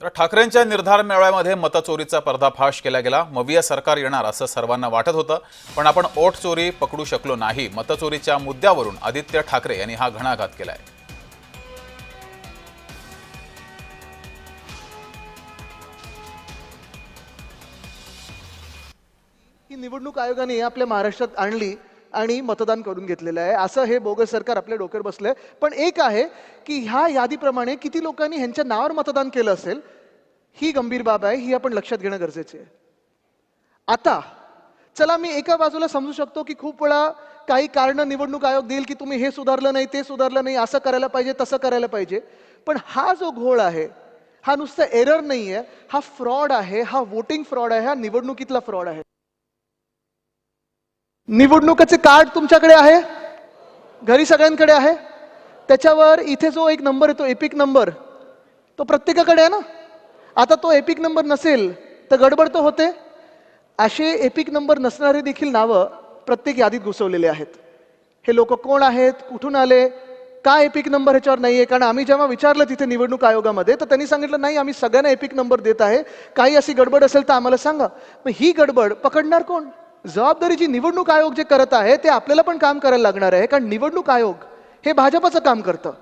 तर ठाकरेंच्या निर्धार मेळाव्यामध्ये मतचोरीचा पर्दाफाश केला गेला. मविया सरकार येणार असं सर्वांना वाटत होतं पण आपण ओट चोरी पकडू शकलो नाही. मतचोरीच्या मुद्द्यावरून आदित्य ठाकरे यांनी हा घणाघात केलाय. ही निवडणूक आयोगाने आपल्या महाराष्ट्रात आणली. आणि मतदान करून घेतलेलं आहे. असं हे बोगस सरकार आपल्या डोक्यावर बसलंय. पण एक आहे की ह्या यादीप्रमाणे किती लोकांनी ह्यांच्या नावावर मतदान केलं असेल ही गंभीर बाब आहे ही आपण लक्षात घेणं गरजेचे आहे. आता चला मी एका बाजूला समजू शकतो की खूप वेळा काही कारणं निवडणूक आयोग देईल की तुम्ही हे सुधारलं नाही ते सुधारलं नाही असं करायला पाहिजे तसं करायला पाहिजे. पण हा जो घोळ आहे हा नुसता एरर नाही आहे हा फ्रॉड आहे हा वोटिंग फ्रॉड आहे हा निवडणुकीतला फ्रॉड आहे. निवडणुकीचे कार्ड तुमच्याकडे आहे? घरी सगळ्यांकडे आहे? त्याच्यावर इथे जो एक नंबर येतो एपिक नंबर तो प्रत्येकाकडे आहे ना? आता तो एपिक नंबर नसेल तर गडबड तर होते. असे एपिक नंबर नसणारे देखील नावं प्रत्येक यादीत घुसवलेले आहेत. हे लोक कोण आहेत? कुठून आले? का एपिक नंबर ह्याच्यावर नाही आहे कारण आम्ही जेव्हा विचारलं तिथे निवडणूक आयोगामध्ये तर त्यांनी सांगितलं नाही आम्ही सगळ्यांना एपिक नंबर देत आहे. काही अशी गडबड असेल तर आम्हाला सांगा. मग ही गडबड पकडणार कोण? जबाबदारीची निवडणूक आयोग जे करत आहे ते आपल्याला पण काम करायला लागणार आहे कारण निवडणूक आयोग हे भाजपचं काम करतं.